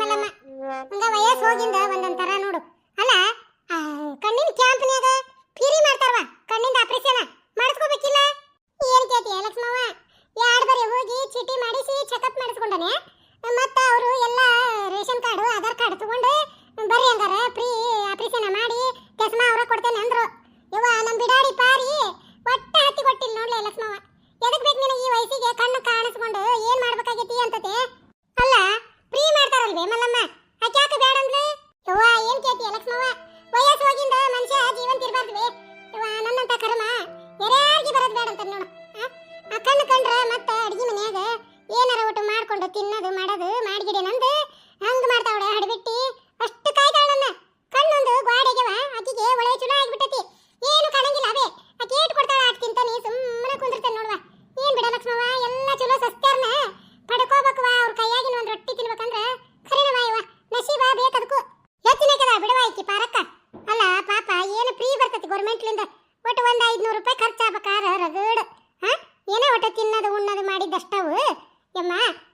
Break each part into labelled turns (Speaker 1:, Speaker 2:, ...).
Speaker 1: ಮಲ್ಲಮ್ಮ. ಹಂಗ ವಯಸ್ಸು ಹೋಗಿಂದ ಒಂದೊಂದ್ ತರ ನೋಡು.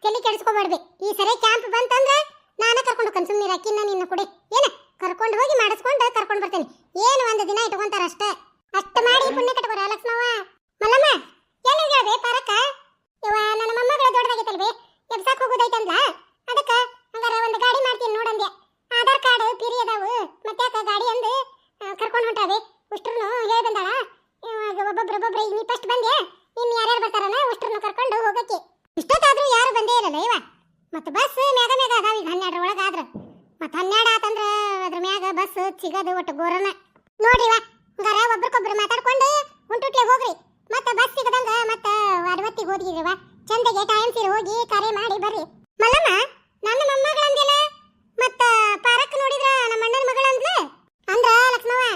Speaker 1: ತಲೆ ಕೆಡಿಸ್ಕೋಬಾರ್ದೆ. ಈ ಸರಿ ಕ್ಯಾಂಪ್ ಬಂತಂದ್ರೆ ನಾನ ಕರ್ಕೊಂಡು ಹೋಗ್ತೀನಿ. ಸುಮ್ಮನೆ ನಿನ್ನ ಕುಡಿ. ಏನ? ಕರ್ಕೊಂಡು ಹೋಗಿ ಮಾಡಿಸ್ಕೊಂಡು ಕರ್ಕೊಂಡು ಬರ್ತೇನೆ. ಏನು ಒಂದು ದಿನ ಇಟ್ಕೊಂತಾರ ಅಷ್ಟೇ. ಅಷ್ಟು ಮಾಡಿ ಪುಣ್ಯ ಕಟ್ಕೋರ ಲಕ್ಷ್ಮವ್ವ ಮಲ್ಲಮ್ಮ ಎಲ್ಲಿ ಹೇಳ್ದೆ ಪಾರಕ್ಕ? ಯವ್ವ, ನನ್ನ ಮೊಮ್ಮಗಳ ದೊಡ್ಡದಾಗೈತಲ್ವೇ? ಎಬ್ಸಾಕ್ ಹೋಗೋದೈತಂದ್ಲ? ಅದಕ್ಕ, ಹಂಗಾರ ಒಂದು ಗಾಡಿ ಮಾಡ್ತೀನಿ ನೋಡಂದೆ ಆಧಾರ್ ಕಾರ್ಡ್, ಪಿರಿ ಅದಾವು. ಮತ್ತೆ ಯಾಕ ಗಾಡಿ ಅಂದು ಕರ್ಕೊಂಡು ಹೊಂಟಾವೆ? ಉಷ್ಟ್ರು ಹೇಳಿ ಬಂದಾಳ? ಒಬ್ಬೊಬ್ರು ಒಬ್ಬೊಬ್ರು ನೀ ಫಸ್ಟ್ ಬಂದೆ ಇನ್ನು ಯಾರ್ಯಾರು ಬರ್ತಾರನ ಉಷ್ಟ್ರನ್ನು ಕರ್ಕೊಂಡು ಹೋಗಕ್ಕೆ? ಇಷ್ಟೊತ್ತಾದ್ರೂ ಯಾರು ಬಂದೇ ಇರಲ್ಲ ಇವ. ಮತ್ತೆ ಬಸ್ ಮ್ಯಾಗ ಮ್ಯಾಗ ಅದಾವ ಈಗ ಹನ್ನೆರಡು ಒಳಗೆ ಆದ್ರ ಮತ್ತೆ ಹನ್ನೆರಡು ಆತಂದ್ರ ಅದ್ರ ಮ್ಯಾಗ ಬಸ್ ಸಿಗೋದು ಒಟ್ಟು ಗೋರನ ನೋಡ್ರಿವ ಹಂಗಾರ ಒಬ್ರಿಗೊಬ್ರು ಮಾತಾಡ್ಕೊಂಡು ಉಂಟುಟ್ಲೆ ಹೋಗ್ರಿ. ಮತ್ತೆ ಬಸ್ ಸಿಗದಂಗ ಮತ್ತೆ ಅರವತ್ತಿಗೆ ಹೋದ್ಗಿರಿವ ಚಂದಗೆ ಟೈಮ್ ಸೀರೆ ಹೋಗಿ ಕರೆ ಮಾಡಿ ಬರ್ರಿ. ಮಲ್ಲಮ್ಮ ನನ್ನ ಮೊಮ್ಮಗಳಂದಿಲ್ಲ ಮತ್ತ ಪಾರಕ್ ನೋಡಿದ್ರ ನಮ್ಮ ಅಣ್ಣನ ಮಗಳಂದ್ಲ? ಅಂದ್ರ ಲಕ್ಷ್ಮವ್ವ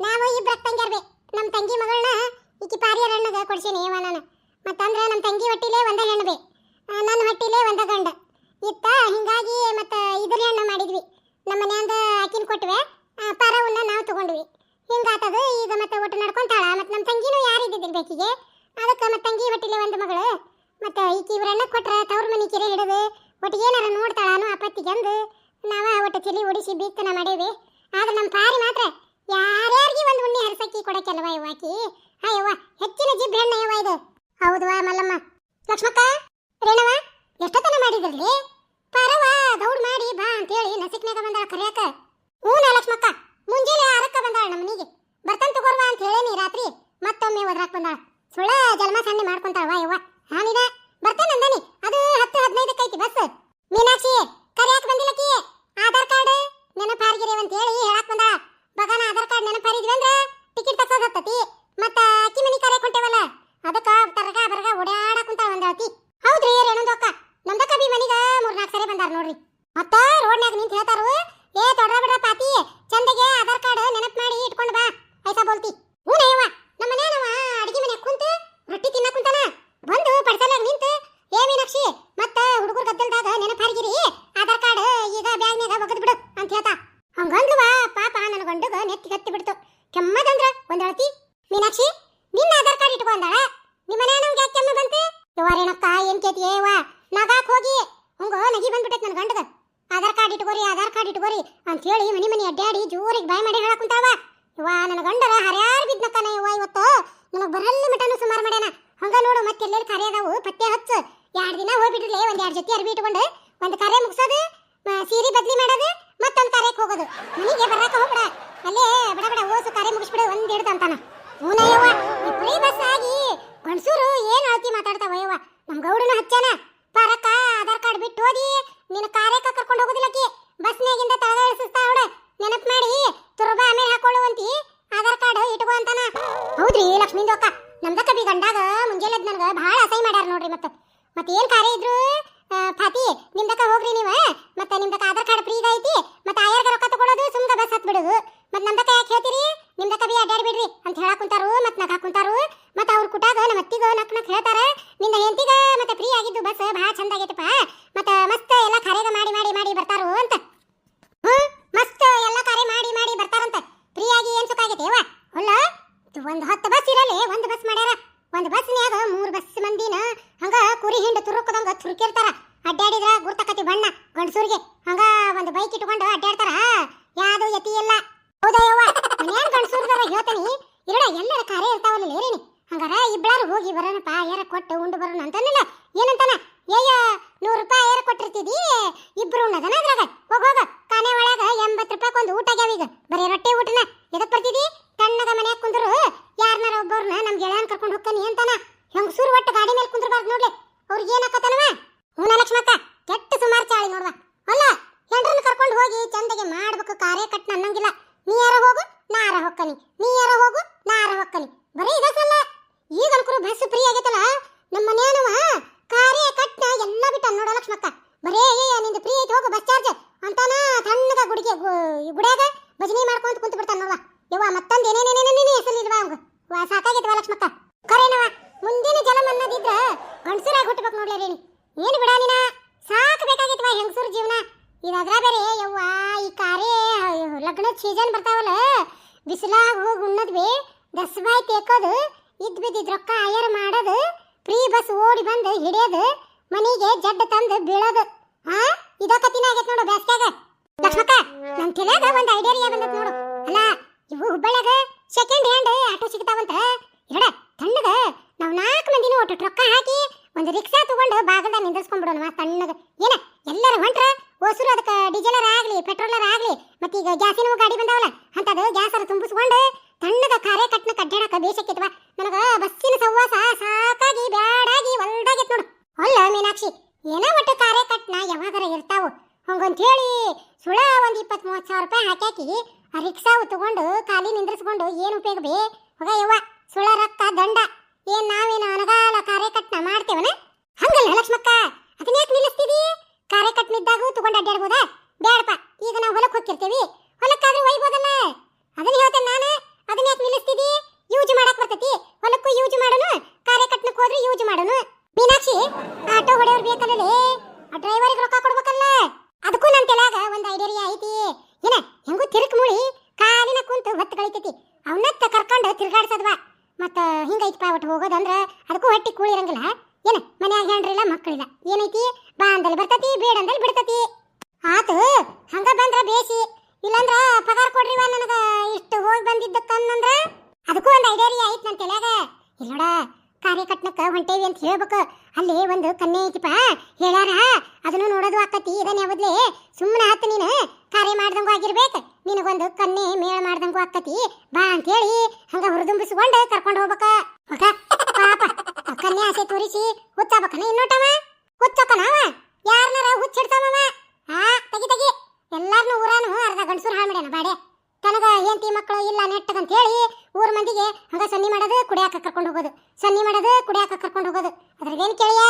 Speaker 1: ನಾವು ಇಬ್ರ ತಂಗ್ಯಾರ್ಬೆ ನಮ್ಮ ತಂಗಿ ಮಗಳನ್ನ ಈಕಿ ಪಾರಿಯರ ಅಣ್ಣಗ ಕೊಡ್ಸೀನಿ ಇವ ನಾನು ಮತ್ತಂದ್ರ ನಮ್ಮ ತಂಗಿ ಹೊಟ್ಟಿಲೇ ಒಂದ ಹೆಣ್ಣು ಬೇ ಆ, ನನ್ನ ಹೊಟ್ಟಿಲೇ ಒಂದ ಗಂಡ ಇತ್ತ ಹಿಂಗಾಗಿ ಮತ್ತ ಇದ್ರ ಹೆಣ್ಣು ಮಾಡಿದ್ವಿ ನಮ್ಮ ಮನ್ಯಾಂದ ಆಕಿನ ಕೊಟ್ವೆ ಆ, ಪರವನ್ನ ನಾವು ತಗೊಂಡ್ವಿ ಹಿಂಗಾತದ ಈಗ ಮತ್ತೆ ಒಟ್ಟು ನಡ್ಕೊಂತಾಳ ಮತ್ತೆ ನಮ್ಮ ತಂಗಿನೂ ಯಾರು ಇದ್ದಿದ್ದಿಲ್ಲ ಬೇಕಿಗೆ ಅದಕ್ಕೆ ಮತ್ತೆ ತಂಗಿ ಹೊಟ್ಟಿಲೆ ಒಂದು ಮಗಳು ಮತ್ತೆ ಈಕಿ ಇವ್ರನ್ನ ಕೊಟ್ರ ತವ್ರ ಮನೆ ಕೆರೆ ಹಿಡಿದು ಒಟ್ಟಿಗೆ ಏನಾರ ಅಂದು ನಾವ ಒಟ್ಟು ತಲೆ ಓಡಿಸಿ ಬೀಕ್ತನ ಮಾಡೇವಿ. ಆದ್ರೆ ನಮ್ಮ ಪಾರಿ ಮಾತ್ರ ಯಾರ್ಯಾರಿಗೆ ಒಂದು ಉಣ್ಣೆ ಹರಸಕ್ಕಿ ಕೊಡಕ್ಕೆಲ್ವ ಇವಾಕಿ ಅಯ್ಯವ್ವ, ಹೆಚ್ಚಿನ ಜಿಬ್ ಹೆಣ್ಣ ಇವ ಇದು. ಹೌದವಾ ಮಲ್ಲಮ್ಮ? ಲಕ್ಷ್ಮಕ್ಕ, ರೇಣವ, ಎಷ್ಟೊತ್ತನ ಮಾಡಿದ್ರಿ ಪರವ, ದೌಡ್ ಮಾಡಿ ಬಾ ಅಂತೇಳಿ ನಸಿಕ್ನಾಗ ಬಂದಾಳ ಕರೆಯಕ. ಹೂನ ಲಕ್ಷ್ಮಕ್ಕ, ಮುಂಜಾನೆ ಆರಕ್ಕ ಬಂದಾಳ ನಮ್ಮ ಮನೆಗೆ. ಬರ್ತಂತ ತಗೋರ್ವಾ ಅಂತ ಹೇಳೇನಿ ರಾತ್ರಿ. ಮತ್ತೊಮ್ಮೆ ಒದ್ರಾಕ್ ಬಂದಾಳ. ಸುಳ್ಳ ಜನ್ಮ ಸಣ್ಣೆ ಮಾಡ್ಕೊಂತಾಳವ ಯವ್ವ ಹಾನಿದ ಬರ್ತಾನ ಅಂದಾನಿ ಅದು ಹತ್ತು ಹದಿನೈದಕ್ಕೆ ಐತಿ ಬಸ್ ಮೀನಾಕ್ಷಿ ಕರ್ಯಾಕ ಬಂದಿಲ್ಲಕಿ ಆಧಾರ್ ಕಾರ್ಡ್ ನೆನಪಾರ್ಗಿರಿ ಅಂತ ಹೇಳಿ ಹೇಳಕ್ ಬಂದಾಳ ಬಗನ ಆಧಾರ್ ಕಾರ್ಡ್ ನೆನಪಾರಿದ್ವಿ ಅಂದ್ರ ಟಿಕೆಟ್ ತಕ್ಸೋದ್ ಹತ್ತತಿ ಮತ್ತ ಅಕ್ಕಿ ಮನಿ ಕರ್ಯಾಕ್ ಹೊಂಟೇವಲ್ಲ ಅದಕ್ಕ ತರಗ ಬರಗ ಓಡಾಡಕ್ ಕುಂತಾಳ ಒಂದಾಳತಿ ಹೌದ್ರಿ ರೇಣುದಕ್ಕ ನಮ್ದಕ್ಕ ಬಿ ಮನಿಗ ಮೂರ್ನಾಲ್ಕು ಸರಿ ಬಂದಾರ ನೋಡ್ರಿ ಮತ್ತ ರೋಡ್ನ್ಯಾಗ ನಿಂತ ಹೇಳ್ತಾರು ಏ ತೊಡ್ರ ಬಿಡ್ರ ಪಾತಿ ಚಂದಗೆ ಆಧಾರ್ ಕಾರ್ಡ್ ನೆನಪ್ ಮಾಡಿ ಇಟ್ಕೊಂಡು ಬಾ ಐಸಾ ಬೋಲ್ತಿ ಹ್ಞೂ ನಯ್ಯವ್ವ ನಮ್ಮ ಮನ್ಯಾನವ ಅಡಿಗೆ ಮನ್ಯಾಗ ಕುಂತು ರೊಟ್ಟಿ ತಿನ್ನಕ್ ಕುಂತಾನ ಬಂದು ಪಡ್ಸಲಾಗ ನಿಂತು ಏ ಮೀನಾಕ್ಷಿ ಮತ್ತ ಹುಡುಗರ ಗದ್ದಲ್ದಾಗ ನೆನಪಾರಿಗಿರಿ ಆಧಾರ್ ಕಾರ್ಡ್ ಈಗ ಬ್ಯಾಗ್ನ್ಯಾಗ ಒಗದ್ ಬಿಡು ಅಂತ ಹೇಳ್ತಾ ಹಂಗಂದ್ಲವಾ ಪಾಪ ನನ್ನ ಗಂಡಗ ನೆತ್ತಿ ಹತ್ತಿ ಬಿಡ್ತು ಕೆಮ್ಮದಂದ್ರ ಒಂದ್ ಅಳತಿ ಮೀನಾಕ್ಷಿ ನಿನ್ನ ಆಧಾರ್ ಕಾರ್ಡ್ ಇಟ್ಕೊ ಅಂದಾಳ ನಿಮ್ಮ ಮನ್ಯಾನವ್ಗೆ ಯಾಕೆ ಕೆಮ್ಮ ಬಂತು ಯವ್ವಾರೇನಕ್ಕ ಏನ್ ಕೇತಿ ಏವ ನಗಾಕ್ ಹೋಗಿ ಹಂಗ ನಗಿ ಬಂದ್ಬಿಟ್ಟೈತ್ ನನ್ನ ಗಂಡಗ ಆಧಾರ್ ಕಾರ್ಡ್ ಇಟ್ಕೋರಿ ಆಧಾರ್ ಕಾರ್ಡ್ ಇಟ್ಕೋರಿ ಅಂತ ಹೇಳಿ ಮನಿ ಮನಿ ಅಡ್ಡಾಡಿ ಜೋರಿಗೆ ಬಾಯ್ ಮಾಡಿ ಹೇಳಕ್ ಕುಂತಾವ? ಯವ್ವ, ನನ್ನ ಗಂಡರ ಹರ್ಯಾರ್ ಬಿದ್ನಕ್ಕನ ಯವ್ವ ಇವತ್ತು. ನನಗೆ ಬರಲ್ಲಿ ಮಟನು ಸುಮಾರು ಮಾಡ್ಯಾನ. ಹಂಗ ನೋಡು, ಮತ್ತೆ ಎಲ್ಲೆಲ್ಲಿ ಕರೆ ಅದಾವು? ಪತ್ತೆ ಹಚ್ಚು. ಎರಡು ದಿನ ಹೋಗ್ಬಿಡ್ಲೆ ಒಂದ್ ಎರಡು ಜೊತೆ ಅರ್ಬಿ ಇಟ್ಕೊಂಡು ಒಂದ್ ಕರೆ ಮುಗಿಸೋದು ಸೀರಿ ಬದ್ಲಿ ಮಾಡೋದು, ಮತ್ತೊಂದು ಕರೆಗೆ ಹೋಗೋದು. ಮನೆಗೆ ಬರಕ ಹೋಗ್ಬಿಡ. ಅಲ್ಲೇ ಬಡ ಬಡ ಓಸು ಕರೆ ಮುಗಿಸ್ಬಿಡು, ಒಂದ್ ಹಿಡ್ದು ಅಂತಾನ. ಹೂನಯ್ಯವ ಈ ಬಸ್ ಆಗಿ ಗಣಸೂರು ಏನು ಅಳ್ತಿ ಮಾತಾಡ್ತಾವ ಯವ್ವ? ನಮ್ಮ ಗೌಡನ ಹಚ್ಚಾನ. ಪರಕ, ಆಧಾರ್ ಕಾರ್ಡ್ ಬಿಟ್ಟು ಓದಿ ನಿನ್ನ ಕಾರ್ಯಕ್ಕ ಕರ್ಕೊಂಡು ಹೋಗೋದಿಲ್ಲಕಿ ಬಸ್ನ್ಯಾಗಿಂದ ತಳಗ ಇಳಿಸ್ತಾ ಅವಳ ನೆನಪ್ ಮಾಡಿ ತುರುಬ ಆಮೇಲೆ ಹಾಕೊಳ್ಳುವಂತಿ ಆಧಾರ್ ಕಾರ್ಡ್ ಇಟ್ಕೋ ಅಂತಾನ ಹೌದ್ರಿ ಲಕ್ಷ್ಮೀಂದೋಕ ನಮ್ದಕ್ಕ ಬಿ ಗಂಡಾಗ ಮುಂಜಾನೆ ಎದ್ದ್ ನನ್ಗ ಭಾಳ ಅಸಹ್ಯ ಮಾಡ್ಯಾರ ನೋಡ್ರಿ ಮತ್ತೆ ಮತ್ತೆ ಏನ್ ಕಾರ್ಯ ಇದ್ರು ಆ, ಫಾತಿ ನಿಮ್ದಕ್ಕ ಹೋಗ್ರಿ ನೀವ ಮತ್ತೆ ನಿಮ್ದಕ್ಕ ಆಧಾರ್ ಕಾರ್ಡ್ ಫ್ರೀ ಐತಿ ಮತ್ತೆ ಆಯಾರ್ಗ ರೊಕ್ಕ ತಗೊಳ್ಳೋದು ಸುಮ್ಗ ಬಸ್ ಹತ್ ಬಿಡುದು ಮತ್ತೆ ನಮ್ದಕ್ಕ ಯಾಕೆ ಹೇಳ್ತೀರಿ ನಿಮ್ದಕ್ಕ ಬಿ ಅಡ್ಡಾಡಿ ಬಿಡ್ರಿ ಅಂತ ಹೇಳಕ್ ಕುಂತಾರು ಮತ್ ನಗ ಕುಂತಾರು ಮತ್ತೆ ಅವ್ರ ಕುಟಾಗ ನಮ್ಮ ಅತ್ತಿಗ ನಕ್ ನಕ್ ಹೇಳ್ತಾರ. ನಿನ್ನ ಹೆಂಡತಿಗ ಮತ್ತೆ ಫ್ರೀ ಆಗಿದ್ದು ಬಸ್ ಭಾಳ ಚಂದ ಆಗೈತಪ್ಪ. ಮತ್ತೆ ಮಸ್ತ್ ಎಲ್ಲ ಕರೆಗ ಮಾಡಿ ಮಾಡಿ ಮಾಡಿ ಬರ್ತಾರು ಅಂತ. ಹ್ಮ್, ಮಸ್ತ್ ಎಲ್ಲ ಕಾರ್ಯ ಮಾಡಿ ಮಾಡಿ ಬರ್ತಾರಂತ. ಫ್ರೀ ಆಗಿ ಏನ್ ಸುಖ ಆಗೈತೆ ವಾ ಹೊಲ್ಲ ಒಂದ್ ಹತ್ತು ಬಸ್ ಇರಲಿ, ಒಂದ್ ಬಸ್ ಮಾಡ್ಯಾರ. ಒಂದ್ ಬಸ್ನ್ಯಾಗ ಮೂರ್ ಬಸ್ ಮಂದಿನ ಹಂಗ ಕುರಿ ಹಿಂಡ ತುರುಕದಂಗ ತುರುಕಿರ್ತಾರ. ಅಡ್ಡಾಡಿದ್ರ ಗುರ್ತಕತಿ ಬಣ್ಣ ಗಂಡಸೂರಿಗೆ. ಹಂಗ ಒಂದು ಬೈಕ್ ಇಟ್ಕೊಂಡು ಅಡ್ಡಾಡ್ತಾರ ಯಾವ್ದು ಯತಿ ಇಲ್ಲ. ಹೌದಾ ಯವ್ವ? ಮನ್ಯಾನ ಗಂಡಸೂರ್ದಾರ ಹೇಳ್ತಾನಿ? ಇರಡ ಎಲ್ಲರ ಕಾರ್ಯ ಇರ್ತಾವಲ್ಲ ಲೇರಿನಿ ಹಂಗಾರ ಇಬ್ಬಳಾರು ಹೋಗಿ ಬರೋಣಪ್ಪ, ಏರ ಕೊಟ್ಟು ಉಂಡು ಬರೋಣ ಅಂತನಿಲ್ಲ ಏನಂತಾನ? ಏಯ್ಯ ನೂರು ರೂಪಾಯಿ ಏರ ಕೊಟ್ಟಿರ್ತಿದಿ? ಇಬ್ರು ಉಣ್ಣದನ ಅದ್ರಾಗ? ಹೋಗ ಹೋಗ. ಕಾನೆ ಒಳಗ ಎಂಬತ್ತು ರೂಪಾಯಿ ಒಂದು ಊಟ ಆಗ್ಯಾವ ಈಗ. ಬರೀ ರೊಟ್ಟಿ ಊಟನ. ಎದಕ್ ಬರ್ತಿದಿ? ತಣ್ಣಗ ಮನ್ಯಾಗ ಕುಂದ್ರು. ಯಾರನ್ನಾರ ಒಬ್ಬರನ್ನ ನಮ್ ಗೆಳೆಯನ್ ಕರ್ಕೊಂಡು ಹೋಗ್ತಾನೆ ಅಂತಾನ. ಹೆಂಗಸೂರು ಒಟ್ಟು ಗಾಡಿ ಮೇಲೆ ಕುಂದ್ರಬಾರ್ದು ನೋಡ್ಲಿ. ಅವ್ರಿಗೆ ಏನಾಕತ್ತನವ ಹೂನ ಲಕ್ಷ್ಮಕ್ಕ ಕೆಟ್ಟ ಸುಮಾರು ಚಾಳಿ ನೋಡ್ವ. ಅಲ್ಲ, ಹೆಂಡ್ರನ್ನ ಕರ್ಕೊಂಡು ಹೋಗಿ ಚಂದಗೆ ಮಾಡ್ಬೇಕು ಕಾರ್ಯ ಕಟ್ನ ಅನ್ನಂಗಿಲ್ಲ ನೀ ಯಾರ ಹೋಗು ನಾರ ಹೊಕ್ಕನಿ ನೀ ಯಾರ ಹೋಗು ನಾರ ಹೊಕ್ಕನಿ ಬರೀ ಇದಕ್ಕಲ್ಲ ಈಗ ಅನ್ಕರು ಬಸ್ ಫ್ರೀ ಆಗೈತಲ್ಲ ನಮ್ಮ ಮನ್ಯಾನವ ಕಾರ್ಯ ಕಟ್ನ ಎಲ್ಲ ಬಿಟ್ಟ ನೋಡ ಲಕ್ಷ್ಮಕ್ಕ ಬರೇ ಏ ನಿಂದು ಫ್ರೀ ಐತಿ ಹೋಗು ಬಸ್ ಚಾರ್ಜ್ ಅಂತಾನ ತಣ್ಣಗ ಗುಡಿಗೆ ಗು- ಗುಡಿಯಾಗ ಭಜನೆ ಮಾಡ್ಕೊಂತ ಕುಂತ ಬಿಡ್ತಾನ ನೋಡ್ವ ಯವ್ವ ಮತ್ತೊಂದು ಏನೇನೇನೇನೇನೇ ಹೆಸರಿಲ್ವಾ ಅವಂಗ ವಾ ಸಾಕಾಗೈತವ ಲಕ್ಷ್ಮಕ್ಕ ಕರೇನವ ಮುಂದಿನ ಜನ್ಮ ಅನ್ನೋದಿದ್ರ ಗಂಡಸರಾಗಿ ಹುಟ್ಟಬೇಕು ನೋಡ್ಲಿ ರೇಣಿ ಏನು ಬಿಡ ನೀನ? ಸಾಕು ಬೇಕಾಗಿತ್ತು ಹೆಂಗಸೂರು ಜೀವನ. ಇದಾದ್ರ ಬೇರೆ, ಯವ್ವ, ಈ ಕಾರೇ ಲಗ್ನದ ಸೀಸನ್ ಬರ್ತಾವಲ್ಲ. ಬಿಸಿಲಾಗ ಹೋಗಿ ಉಣ್ಣದ್ವಿ ದಸಬಾಯಿ ತೇಕೋದು, ಇದ್ ಬಿದ್ದಿದ್ ರೊಕ್ಕ ಆಯರ್ ಮಾಡೋದು, ಫ್ರೀ ಬಸ್ ಓಡಿ ಬಂದು ಹಿಡಿಯೋದು, ಮನಿಗೆ ಜಡ್ಡ ತಂದು ಬೀಳೋದು. ಹಾ ಇದೋ ಕತಿನ ಆಗೈತ್ ನೋಡು ಬ್ಯಾಸ್ಗ್ಯಾಗ. ಲಕ್ಷ್ಮಕ್ಕ, ನನ್ ತಲೆಯಾಗ ಒಂದು ಐಡಿಯಾ ಬಂದತ್ ನೋಡು. ಅಲ್ಲ, ಇವು ಹುಬ್ಬಳ್ಳಿಯಾಗ ಸೆಕೆಂಡ್ ಹ್ಯಾಂಡ್ ಆಟೋ ಸಿಗ್ತಾವಂತ ಎರಡ ತಣ್ಣಗ ನಾವ್ ನಾಲ್ಕು ಮಂದಿನೂ ಒಟ್ಟು ರೊಕ್ಕ ಹಾಕಿ ಒಂದು ರಿಕ್ಷಾ ತಗೊಂಡು ಬಾಗಲ್ದಾಗ ನಿಂದಿಸ್ಕೊಂಡ್ಬಿಡೋಣ ತಣ್ಣಗ. ಏನ, ಎಲ್ಲರ ಹೊಂಟ್ರ? ಓಸುರು ಅದಕ್ಕೆ ಡೀಸೆಲರ್ ಆಗಲಿ, ಪೆಟ್ರೋಲರ್ ಆಗ್ಲಿ, ಮತ್ತೀಗ ಗ್ಯಾಸಿನ ಗಾಡಿ ಬಂದಾವಲ್ಲ, ಅಂತದು ಗ್ಯಾಸರ ತುಂಬಿಸ್ಕೊಂಡು ತಣ್ಣಗ ಕಾರೆ ಕಟ್ನ ಕಡ್ಡಾಡಕ ಬೇಸಕ್ಕಿತ್ವ ನನಗೆ ಬಸ್ಸಿನ ಸವಾಸ ಸಾಕಾಗಿ, ಬ್ಯಾಡಾಗಿ ಒಲ್ದಾಗಿತ್ ನೋಡು. ಅಲ್ಲ ಮೀನಾಕ್ಷಿ, ಏನೋ ಒಟ್ಟು ಕಾರೆ ಕಟ್ನ ಯಾವಾಗಾರ ಇರ್ತಾವು? ಹಂಗಂತ ಹೇಳಿ ಸುಳ ಒಂದು ಇಪ್ಪತ್ ಮೂವತ್ತು ಸಾವಿರ ರೂಪಾಯಿ ಹಾಕ್ಯಾಕಿ ಆ ರಿಕ್ಷಾವು ತಗೊಂಡು ಖಾಲಿ ನಿಂದ್ರಿಸ್ಕೊಂಡು ಏನು ಉಪಯೋಗ ಬೇ? ಹೋಗ ಯವ್ವ, ಸುಳ ರೊಕ್ಕ ದಂಡ. ಏನ್ ನಾವೇನು ಅನಗಾಲ ಕಾರ್ಯಕಟ್ನ ಮಾಡ್ತೇವನ? ಹಂಗಲ್ಲ ಲಕ್ಷ್ಮಕ್ಕ, ಅದನ್ನ ಯಾಕೆ ನಿಲ್ಲಿಸ್ತೀವಿ ಕಾರ್ಯಕಟ್ನಿದ್ದಾಗೂ ತಗೊಂಡ ಅಡ್ಡಾಡ್ಬೋದಾ ಬೇಡಪ್ಪ ಈಗ ನಾವು ಹೊಲಕ್ಕೆ ಹೋಗ್ತಿರ್ತೀವಿ. ಹೊಲಕ್ಕಾದ್ರೂ ಒಯ್ಬೋದಲ್ಲ? ಅದನ್ನ ಹೇಳ್ತೇನೆ ನಾನು. ಅದನ್ನ ಯಾಕೆ ನಿಲ್ಲಿಸ್ತಿದಿ? ಯೂಸ್ ಮಾಡಕ್ ಬರ್ತೈತಿ. ಹೊಲಕ್ಕೂ ಯೂಸ್ ಮಾಡೋನು ಕಾರ್ಯಕಟ್ನಕ್ಕೆ ಹೋದ್ರೆ ಯೂಸ್ ಮಾಡೋನು. ಮೀನಾಕ್ಷಿ, ಆಟೋ ಹೊಡೆಯವ್ರು ಬೇಕಲ್ಲ ಆ ಡ್ರೈವರಿಗೆ ರೊಕ್ಕ ಕೊಡ್ಬೇಕಲ್ಲ ಅದಕ್ಕೂ ನನ್ನ ತಲೆಯಾಗ ಒಂದು ಐಡಿಯಾ ಐತಿ ಏನ ಹೆಂಗೂ ತಿರುಕ್ ಮುಳಿ ಕಾಲಿನ ಕುಂತು ಹೊತ್ತು ಕಳಿತೈತಿ ಅವನತ್ತ ಕರ್ಕೊಂಡು ತಿರ್ಗಾಡ್ಸದ್ವಾ ಮತ್ತ ಹಿಂಗೈತಿಪ್ಪ ಒಟ್ಟು ಹೋಗೋದಂದ್ರ ಅದಕ್ಕೂ ಹೊಟ್ಟಿ ಕೂಳಿರಂಗಿಲ್ಲ ಏನ ಮನ್ಯಾಗ ಹೆಂಡ್ರಿಲ್ಲ ಮಕ್ಕಳಿಲ್ಲ ಏನೈತಿ ಬಾ ಅಂದಲ್ಲಿ ಬರ್ತತಿ ಬೇಡ ಅಂದಲ್ಲಿ ಬಿಡ್ತತಿ ಆತು ಹಂಗ ಬಂದ್ರ ಬೇಸಿ ಇಲ್ಲಂದ್ರ ಪಗಾರ ಕೊಡ್ರಿವ ನನಗ ಇಷ್ಟು ಹೋಗಿ ಬಂದಿದ್ದಕ್ಕನ್ನಂದ್ರ ಅದಕ್ಕೂ ಒಂದು ಐಡಿಯಾ ಐತ್ ನನ್ನ ತಲೆಯಾಗ ಇಲ್ಲೋಡ ಕಾರ್ಯಕಟ್ನಕ್ಕ ಹೊಂಟೇವಿ ಅಂತ ಹೇಳ್ಬೇಕು. ಅಲ್ಲಿ ಒಂದು ಕನ್ನೆ ಐತಿಪ್ಪ. ಹೇಳ್ಯಾರ? ಅದನ್ನು ನೋಡೋದು ಆಕತಿ. ಇದನ್ನ ಯಾವದ್ಲೆ ಸುಮ್ಮನೆ ಹತ್ತು ನೀನು. ಕಾರ್ಯ ಮಾಡ್ದಂಗೂ ಆಗಿರ್ಬೇಕು. ನಿನಗೊಂದು ಕನ್ನೆ ಮೇಳ ಮಾಡ್ದಂಗೂ ಆಕತಿ. ಬಾ ಅಂತ ಹೇಳಿ ಹಂಗ ಹುರಿದುಂಬಿಸ್ಕೊಂಡು ಕರ್ಕೊಂಡು ಹೋಗ್ಬೇಕ. ಮಗ, ಪಾಪ. ಆ ಕನ್ಯೆ ಆಸೆ ತೋರಿಸಿ ಹುಚ್ಚಾಬೇಕನ ಇನ್ನೋಟವ ಹುಚ್ಚಕ್ಕನವ ಯಾರನ್ನಾರ ಹುಚ್ಚಿಡ್ತಾವ ಆ, ತಗಿ ತಗಿ. ಎಲ್ಲಾರನು ಊರಾನು ಅರ್ಧ ಗಂಡಸರು ಹಾಳು ಮಾಡ್ಯಾನ. ಬಾಡೆ ತನಗ ಹೆಂಡತಿ ಮಕ್ಕಳು ಇಲ್ಲ ನೆಟ್ಟಗಂತ ಹೇಳಿ ಊರ ಮಂದಿಗೆ, ಹಂಗ ಸನ್ನಿ ಮಾಡೋದು, ಕುಡಿಯಾಕ ಕರ್ಕೊಂಡು ಹೋಗೋದು. ಸನ್ನಿ ಮಾಡೋದು, ಕುಡಿಯಾಕ ಕರ್ಕೊಂಡು ಹೋಗೋದು. ಅದ್ರದೇನು ಕೇಳಿಯ?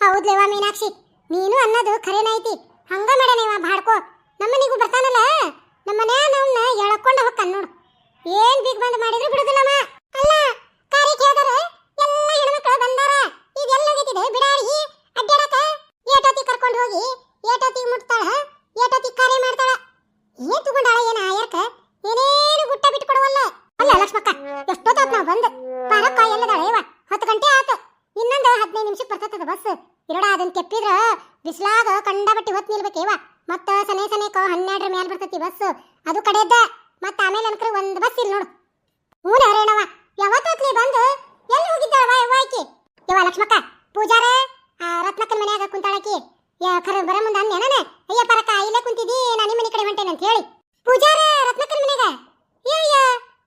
Speaker 1: ಹೌದ್ಲೇವಾ ಮೀನಾಕ್ಷಿ, ನೀನು ಅನ್ನೋದು ಖರೇನ ಐತಿ. ಹಂಗ ಮಾಡ್ಯಾನೇವ ಬಾಡ್ಕೋ. ನಮ್ಮನಿಗೂ ಬರ್ತಾನಲ್ಲ? ನಮ್ಮನೆ ನಮ್ಮನ್ನ ಎಳ್ಕೊಂಡು ಹೋಗ್ತಾನ ನೋಡು. ಏನ್ ಬಿಗ್ ಬಂದ್ ಮಾಡಿದ್ರು ಬಿಡುದಿಲ್ಲಮ್ಮ ಅಲ್ಲ ಕಾರಿ ಕೇಳ್ದಾರ ಎಲ್ಲ ಹೆಣ್ಮಕ್ಳು ಬಂದಾರ. ಇದೆಲ್ಲ ಹೋಗಿತಿದೆ ಬಿಡಾಡಿ ಅಡ್ಡಾಡಕ ಏಟೋತಿ ಕರ್ಕೊಂಡು ಹೋಗಿ ಏಟೋತಿ ಮುಟ್ತಾಳ? ಏಟೋತಿ ಕಾರಿ ಮಾಡ್ತಾಳ ಏನ್ ತಗೊಂಡಾಳ ಏನ ಆಯರ್ಕ ಏನೇನು ಗುಟ್ಟ ಬಿಟ್ಟು ಕೊಡುವಲ್ಲ ಅಲ್ಲ ಲಕ್ಷ್ಮಕ್ಕ ಎಷ್ಟೊತ್ತಾತ್ ನಾವ್ ಬಂದ್ ಪಾರಕ್ಕ ಎಲ್ಲದಾಳ ಏವ ಹತ್ತು ಗಂಟೆ ಆತು ಇನ್ನೊಂದು ಹದಿನೈದು ನಿಮಿಷಕ್ಕೆ ಬರ್ತದ ಬಸ್ ಇರಡ ಅದನ್ನ ಕೆಪ್ಪಿದ್ರ ಬಿಸ್ಲಾಗ ಕಂಡಬಟ್ಟಿ ಹೊತ್ತು ನಿಲ್ಬೇಕೇವ ಮತ್ತ ಸನೆ ಸನೇಕ ಹನ್ನೆರಡರ ಮ್ಯಾಲ ಬರ್ತೈತಿ ಬಸ್ ಅದು ಕಡೆದ ಮತ್ತ ಆಮೇಲೆ ಅನ್ಕರ ಒಂದು ಬಸ್ ಇಲ್ಲ ನೋಡು. ಹ್ಞೂ ರೇಣವ ಯಾವತ್ತೊತ್ಲಿ ಬಂದು ಎಲ್ಲಿ ಹೋಗಿದ್ದಾಳ ಯವ್ವ ಆಕಿ? ಯವ್ವ ಲಕ್ಷ್ಮಕ್ಕ, ಪೂಜಾರ? ಆ, ರತ್ನಕ್ಕನ ಮನ್ಯಾಗ ಕುಂತಾಳಕಿ. ಖರೆ ಬರ ಮುಂದೆ ಅಂದೇನ ಅಯ್ಯ, ಪರಕ, ಇಲ್ಲೇ ಕುಂತಿದಿ ನಾನು ನಿಮ್ಮ ಕಡೆ ಹೊಂಟೇನೆ ಅಂತ ಹೇಳಿ. ಪೂಜಾರ, ರತ್ನಕ್ಕನ ಮನೆಗ ಏಯ್ಯ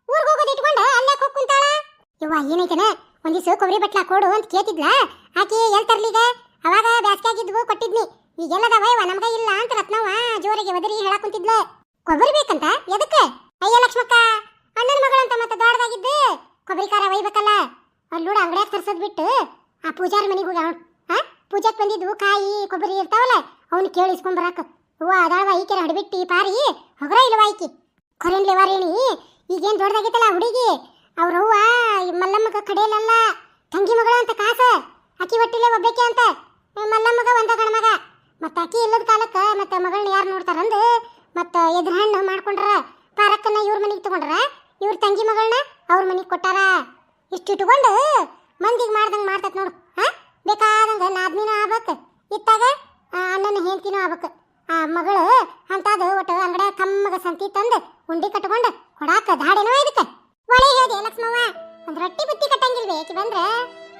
Speaker 1: ಊರಿಗೆ ಹೋಗೋದು ಇಟ್ಕೊಂಡು ಅಲ್ಲೇ ಹೋಗಿ ಕುಂತಾಳ? ಯವ್ವ, ಏನೈತನ? ಒಂದಿವ್ಸ ಕೊಬ್ಬರಿ ಬಟ್ಲ ಕೊಡು ಅಂತ ಕೇತಿದ್ಲ ಆಕಿ ಎಲ್ಲಿ ತರ್ಲಿಗ ಅವಾಗ ಬ್ಯಾಸ್ಗ್ಯಾಗಿದ್ವು ಕೊಟ್ಟಿದ್ನಿ ಈಗೆಲ್ಲದವ ಯವ್ವ ನಮ್ಗ ಇಲ್ಲ ಅಂತ ರತ್ನವ್ವ ಜೋರಿಗೆ ಒದರಿ ಹೇಳಕ್ ಕುಂತಿದ್ಲ ಕೊಬ್ಬರಿ ಬೇಕಂತ ಎದಕ್ಕೆ ಅಯ್ಯ ಲಕ್ಷ್ಮಕ್ಕ ಅಣ್ಣನ ಮಗಳಂತ ಮತ್ತೆ ದೊಡ್ಡದಾಗಿದ್ದು ಕೊಬ್ಬರಿ ಖಾರ ಒಯ್ಬೇಕಲ್ಲ ಅಲ್ಲೂಡ ಅಂಗಡ್ಯಾಗ ತರ್ಸೋದ್ ಬಿಟ್ಟು ಆ ಪೂಜಾರ ಮನೆಗೆ ಹೋಗಿ ಅವ್ನು ಆ? ಪೂಜಾಕ್ ಬಂದಿದ್ದು ಕಾಯಿ, ಕೊಬ್ಬರಿ ಇರ್ತಾವಲ್ಲ, ಅವನು ಕೇಳಿ ಬರಾಕ. ಹೂವ ಅದಾವ, ಈಕೆರ ಹಡಬಿಟ್ಟಿ ಪಾರಿ, ಹೊಗರ ಇಲ್ವಾ ಈಕಿ? ಖರೇನ್ಲೆ ವಾರೇಣಿ ಈಗೇನ್ ದೊಡ್ಡದಾಗಿತ್ತಲ್ಲ ಹುಡುಗಿ? ಅವ್ರ ಹೂವ ಮಲ್ಲಮ್ಮಗ ಕಡೆಯಲ್ಲ ತಂಗಿ ಮಗಳ ಅಂತ ಕಾಸ. ಅಕ್ಕಿ ಒಟ್ಟಿಲೆ ಒಬ್ಬಾಕಿ ಅಂತ. ಮಲ್ಲಮ್ಮಗ ಒಂದ ಗಣ ಮಗ. ಮತ್ತ ಅಕ್ಕಿ ಇಲ್ಲದ ಕಾಲಕ್ಕೆ ಮತ್ತೆ ಮಗಳನ್ನ ಯಾರು ನೋಡ್ತಾರಂದು? ಮತ್ತ ಎದ್ರ ಹಣ್ಣು ಮಾಡ್ಕೊಂಡ್ರ, ಪಾರಕ್ಕನ್ನ ಇವ್ರ ಮನೆಗೆ ತಗೊಂಡ್ರ? ಇವ್ರ ತಂಗಿ ಮಗಳನ್ನ ಅವ್ರ ಮನೆಗೆ ಕೊಟ್ಟಾರ? ಇಷ್ಟು ಇಟ್ಕೊಂಡು ಮಂದಿಗೆ ಮಾಡ್ದಂಗೆ ಮಾಡ್ತತ್ ನೋಡು, ಹಾ? ಬೇಕಾದಂಗ ನಾದ್ನಿನೂ ಆಗ್ಬೇಕು, ಇತ್ತಾಗ ಅಣ್ಣನ ಹೆಂಡ್ತಿನೂ ಆಗ್ಬೇಕು. ಆ, ಮಗಳು ಅಂತದು ಒಟ್ಟು ಅಂಗಡ ಕಮ್ಮಗ ಸಂತಿ ತಂದು ಉಂಡಿ ಕಟ್ಕೊಂಡು ಕೊಡಾಕ ದಾಡೇನೋ ಇದಕ್ಕೆ. ಒಳ್ಳೆ ಹೇಳಿದೆ ಲಕ್ಷ್ಮವ್ವ, ಒಂದು ರೊಟ್ಟಿ ಬುತ್ತಿ ಕಟ್ಟಂಗಿಲ್ವೇ ಏಕೆ ಬಂದ್ರೆ?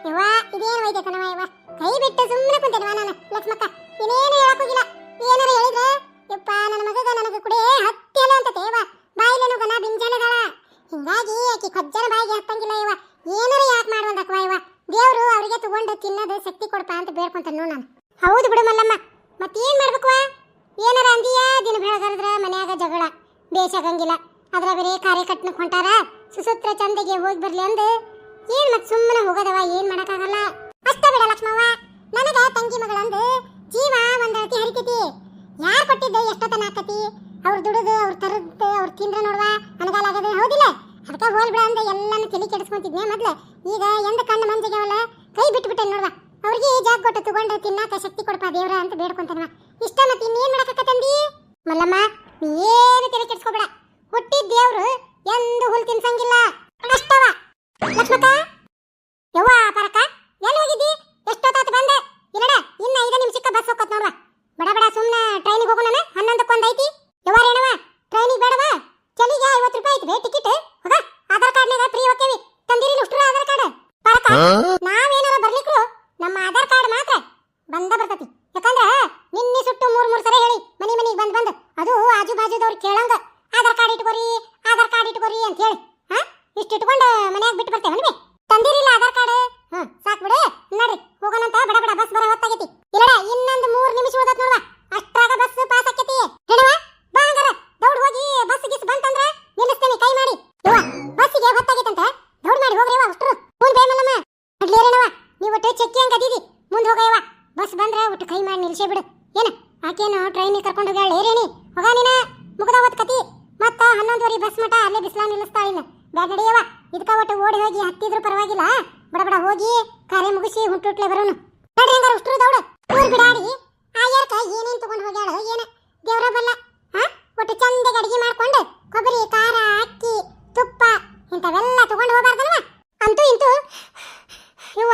Speaker 1: ಯವ್ವ, ಇದೇನು ಕಣವ ಯವ್ವ? ಕೈ ಬಿಟ್ಟು ಸುಮ್ಮನೆ ಕುಂತೇನವ ನಾನು, ಲಕ್ಷ್ಮಕ್ಕ, ಇನ್ನೇನು ಹೇಳಕ್ಕೋಗಿಲ್ಲ. ಏನಾರ ಹೇಳಿದ್ರೆ? ದುಡುದು ಅವ್ರ ತರದ್ದು ಅವ್ರ ತಿಂದ್ರ ನೋಡುವ ಅನಗಾಲ ಆಗದೆ ಹೌದಿಲ್ಲ ಅದಕ್ಕ ಹೋಲ್ ಬಿಡ ಅಂದ ಎಲ್ಲಾನು ತಲೆ ಕೆಡಿಸ್ಕೊಂತಿದ್ನೆ ಮೊದ್ಲು ಈಗ ಎಂದ ಕಣ್ಣು ಮಂಜಿಗೆವಲ್ಲ ಕೈ ಬಿಟ್ಬಿಟ್ಟೆ ನೋಡುವ ಅವ್ರಿಗೆ ಜಾಗ ಕೊಟ್ಟು ತಗೊಂಡು ತಿನ್ನಾಕ ಶಕ್ತಿ ಕೊಡಪ್ಪ ದೇವ್ರ ಅಂತ ಬೇಡ್ಕೊಂತಾನವ ಇಷ್ಟ ಮತ್ತೆ ಇನ್ನೇನ್ ಮಾಡಕತ್ತಂದಿ ಮಲ್ಲಮ್ಮ ನೀ ಏನು ತಲೆ ಕೆಡಿಸ್ಕೋಬೇಡ ಹುಟ್ಟಿದ ದೇವ್ರು ಎಂದು ಹುಲ್ ತಿನ್ಸಂಗಿಲ್ಲ ಅಷ್ಟವ ಲಕ್ಷ್ಮಕ್ಕ ಯವ್ವ ಪರಕ ಎಲ್ಲಿ ಹೋಗಿದ್ದಿ ಎಷ್ಟೊತ್ತಾತು ಬಂದೆ ಇಲ್ಲಡ ಇನ್ನ ಐದು ನಿಮಿಷಕ್ಕೆ ಬಸ್ ಹೋಗತ್ ನೋಡುವ ಬಡ ಬಡ ಸುಮ್ಮನೆ ಟ್ರೈನಿಗೆ ಹೋಗೋಣ ಹನ್ನೊಂದಕ್ಕೊಂದು ಐತಿ ಯವ್ವ ರೇಣವ ಟ್ರೈನಿಗೆ ಬೇಡವಾ ಚಲಿಗೆ ಐವತ್ತು ರೂಪಾಯಿ ಐತಿ ಬೇ ಟಿಕೆಟ್ ಹೋಗ ಆಧಾರ್ ಕಾರ್ಡ್ನಾಗ ಫ್ರೀ ಹೋಗ್ತೇವಿ ತಂದಿರಿ ಉಷ್ಟ್ರ ಆಧಾರ್ ಕಾರ್ಡ್ ಪರಕ ನಾವೇನಾರ ಬರ್ಲಿಕ್ರು ನಮ್ಮ ಆಧಾರ್ ಕಾರ್ಡ್ ಮಾತ್ರ ಬಂದ ಬರ್ತತಿ ಯಾಕಂದ್ರ ನಿನ್ನೆ ಸುಟ್ಟು ಮೂರ್ ಮೂರ್ ಸಲ ಹೇಳಿ ಮನಿ ಮನಿಗೆ ಬಂದ್ ಬಂದ್ ಅದು ಆಜು ಬಾಜುದವ್ರು ಕೇಳಂಗ ಆಧಾರ್ ಕಾರ್ಡ್ ಇಟ್ಕೊರಿ, ಆಧಾರ್ ಕಾರ್ಡ್ ಇಟ್ಕೊರಿ ಅಂತ ಹೇಳಿ, ಹಾ? ಇಷ್ಟು ಇಟ್ಕೊಂಡು ಮನ್ಯಾಗ ಬಿಟ್ಟು ಬರ್ತೇವೆ ಬೇ ತಂದಿರಿಲ್ಲ ಆಧಾರ್ ಕಾರ್ಡ್? ಹ್ಮ್, ಸಾಕ್ ಬಿಡು. ನಡ್ರಿ ಹೋಗೋಣಂತ ಬಡ ಬಡ ಬಸ್ ಬರ ಹೊತ್ತಾಗೈತಿ. ಇಲ್ಲ ಇನ್ನೊಂದು ಮೂರು ನಿಮಿಷ ಹೋದತ್ ನೋಡುವ? ಅಷ್ಟಾಗ ಬಸ್ ಪಾಸ್ ಆಕೈತಿ. ಹೇಳುವ? ಬಾ ಹಂಗಾರ. ದೌಡ್ ಹೋಗಿ ಬಸ್ ಗಿಸ್ ಬಂತಂದ್ರ ನಿಲ್ಲಿಸ್ತೇನೆ, ಕೈ ಮಾಡಿ. ಬಸ್ಸಿಗೆ ಹೊತ್ತಾಗೈತಂತ ದೌಡ್ ಮಾಡಿ ಹೋಗ್ರಿ ಫೋನ್ ಪೇ ಮಲ್ಲಮ್ಮ ನೀವು ಒಟ್ಟು ಹಂಗ ಅದೀರಿ ಮುಂದೆ ಹೋಗಯವ ಬಸ್ ಬಂದ್ರೆ ಒಟ್ಟು ಕೈ ಮಾಡಿ ನಿಲ್ಸೇ ಬಿಡು. ಏನ? ಆಕೇನು ಟ್ರೈನಿಗೆ ಕರ್ಕೊಂಡು ಹೋಗ್ಯಾಳ, ಏರೇನಿ? ಹೋಗ ನೀನ. ಮುಗದ ಕತಿ. ಮತ್ತ ಹನ್ನೊಂದುವರೆ ಬಸ್ ಮಟ ಅಲ್ಲೇ ಬಿಸಿಲ ನಿಲ್ಲಿಸ್ತಾ ಇಲ್ಲ ಬ್ಯಾಡ ನಡೆಯವ ಇದಕ್ಕ ಒಟ್ಟು ಓಡಿ ಹೋಗಿ ಹತ್ತಿದ್ರು ಪರವಾಗಿಲ್ಲ. ಬಡ ಬಡ ಹೋಗಿ ಕಾರ್ಯ ಮುಗಿಸಿ ಹುಟ್ಟುಟ್ಲೆ ಬರೋನು. ನೋಡ್ರಿ ಹಂಗಾರ ಉಷ್ಟ್ರು ದೌಡ. ಊರ್ ಬಿಡಾಡಿ. ಆಯಾರ್ಕ ಏನೇನ್ ತಗೊಂಡ್ ಹೋಗ್ಯಾಳ ಏನ. ದೇವ್ರ ಬಲ್ಲ. ಹಾ ಒಟ್ಟು ಚಂದಗೆ ಅಡಿಗೆ ಮಾಡ್ಕೊಂಡು ಕೊಬ್ಬರಿ, ಖಾರ, ಅಕ್ಕಿ, ತುಪ್ಪ ಇಂಥವೆಲ್ಲ ತಗೊಂಡು ಹೋಗ್ಬಾರ್ದಲ್ವ? ಅಂತೂ ಇಂತೂ ಇವ್ವ